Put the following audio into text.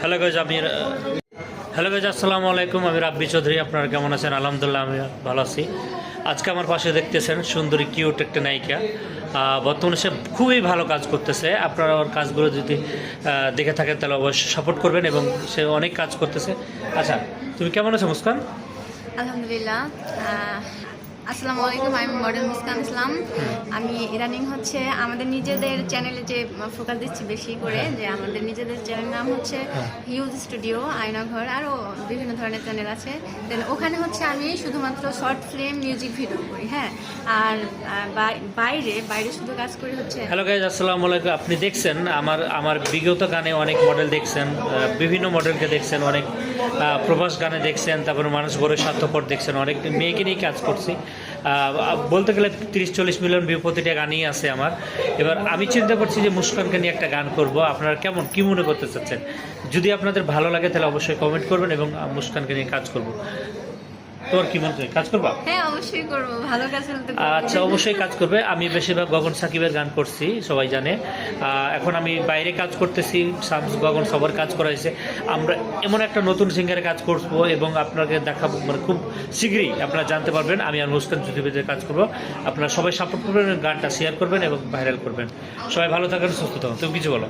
Hello guys আমি hello guys আসসালামু আলাইকুম। আমি রাব্বি চৌধুরী, আপনারা কেমন আছেন? আলহামদুলিল্লাহ, আমি ভালো আছি। আজকে আমার পাশে দেখতেছেন সুন্দরী কিউট একটা নায়িকা। বর্তমানে সে খুবই ভালো কাজ করতেছে। আপনারা ওর কাজগুলো যদি দেখে থাকেন, তাহলে অবশ্যই সাপোর্ট করবেন এবং সে অনেক কাজ করতেছে। আচ্ছা তুমি কেমন আছো মুস্কান? আলহামদুলিল্লাহ। আসসালামু আলাইকুম আমি মডেল মুস্কান ইসলাম আমি ইদানিং হচ্ছে আমাদের নিজেদের চ্যানেলে যে ফোকাস দিচ্ছি বেশি করে যে আমাদের নিজেদের চ্যানেল নাম হচ্ছে হিউজ স্টুডিও আয়নাঘর আরও বিভিন্ন ধরনের চ্যানেল আছে। দেন ওখানে হচ্ছে আমি শুধুমাত্র শর্ট ফিল্ম মিউজিক ভিডিও করি হ্যাঁ। আর বাই- বাইরে বাইরে শুধু কাজ করি হচ্ছে হ্যালো গাইজ আসসালামু আলাইকুম। আপনি দেখছেন আমার আমার বিগত গানে অনেক মডেল দেখছেন বিভিন্ন মডেলকে দেখছেন অনেক আহ, প্রবাস গানে দেখছেন তারপর মানুষ বড় স্বার্থপর দেখছেন অনেক মেয়েকে নিয়ে কাজ করছি। বলতে গেলে তিরিশ চল্লিশ মিলিয়ন ভিউ প্রতিটা গানই আছে আমার। এবার আমি চিন্তা করছি যে মুস্কানকে নিয়ে একটা গান করব আপনারা কেমন কি মনে করতে চাচ্ছেন? যদি আপনাদের ভালো লাগে তাহলে অবশ্যই কমেন্ট করবেন এবং মুস্কানকে নিয়ে কাজ করব। তোর কি মনে কাজ করবা? হ্যাঁ অবশ্যই করব। ভালো কাজ হলে আচ্ছা অবশ্যই কাজ করবে। আমি বেশিরভাগ গগন সাকিবের গান করছি সবাই জানে। এখন আমি বাইরে কাজ করতেছি শামস গগন সবার কাজ করা হয়েছে আমরা এমন একটা নতুন সিঙ্গারে কাজ করব এবং আপনাকে দেখাবো মানে খুব শীঘ্রই আপনারা জানতে পারবেন। আমি আর মুস্কান জ্যোতিবেদের কাজ করব। আপনারা সবাই সাপোর্ট করবেন গানটা শেয়ার করবেন এবং ভাইরাল করবেন। সবাই ভালো থাকেন সুস্থ থাকুন। তুমি কিছু বলো?